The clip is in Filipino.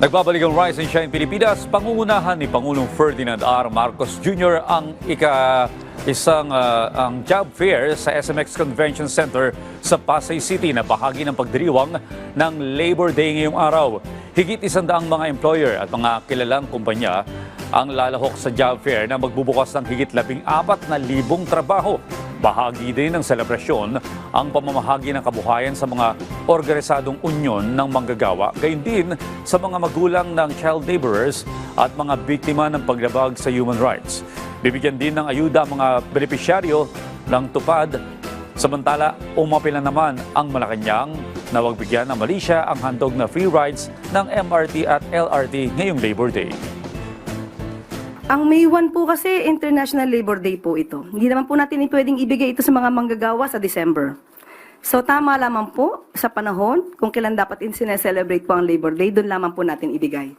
Nagbabalik ang Rise and Shine Pilipinas, pangungunahan ni Pangulong Ferdinand R. Marcos Jr. ang ika isang ah, ang job fair sa SMX Convention Center sa Pasay City na bahagi ng pagdiriwang ng Labor Day ngayong araw. Higit isandaang mga employer at mga kilalang kumpanya ang lalahok sa job fair na magbubukas ng higit labing apat na libong trabaho. Bahagi din ng selebrasyon ang pamamahagi ng kabuhayan sa mga organisadong unyon ng manggagawa, gayon din sa mga magulang ng child laborers at mga biktima ng paglabag sa human rights. Bibigyan din ng ayuda ang mga benepisyaryo ng tupad. Samantala, umapila naman ang Malacanang na wag bigyan ng Malaysia ang handog na free rides ng MRT at LRT ngayong Labor Day. Ang May 1 po kasi International Labor Day po ito. Hindi naman po natin pwedeng ibigay ito sa mga manggagawa sa December. So tama lamang po sa panahon kung kailan dapat in celebrate po ang Labor Day, doon lamang po natin ibigay.